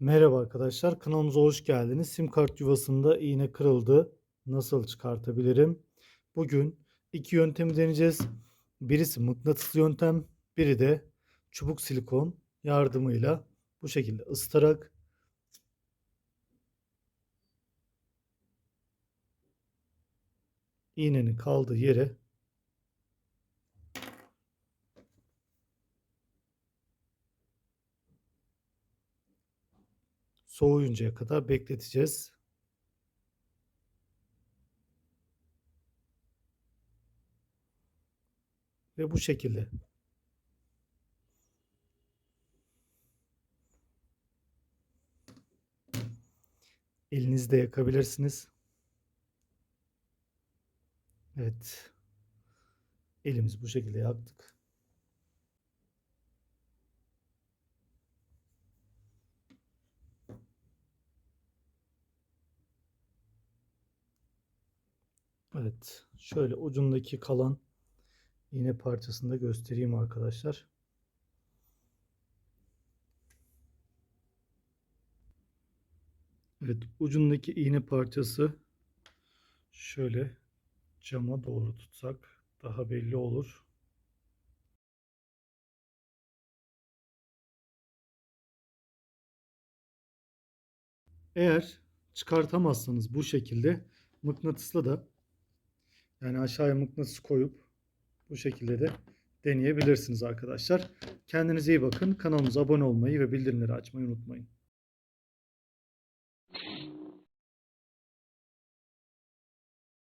Merhaba arkadaşlar, kanalımıza hoş geldiniz. Sim kart yuvasında iğne kırıldı. Nasıl çıkartabilirim? Bugün iki yöntemi deneyeceğiz. Birisi mıknatıslı yöntem, biri de çubuk silikon yardımıyla bu şekilde ısıtarak iğnenin kaldığı yere soğuyuncaya kadar bekleteceğiz. Ve bu şekilde elinizde yakabilirsiniz. Evet. Elimiz bu şekilde yaktık. Evet. Şöyle ucundaki kalan iğne parçasını da göstereyim arkadaşlar. Evet. Ucundaki iğne parçası şöyle cama doğru tutsak daha belli olur. Eğer çıkartamazsanız bu şekilde mıknatısla da yani aşağıya mıknatıs koyup bu şekilde de deneyebilirsiniz arkadaşlar. Kendinize iyi bakın. Kanalımıza abone olmayı ve bildirimleri açmayı unutmayın.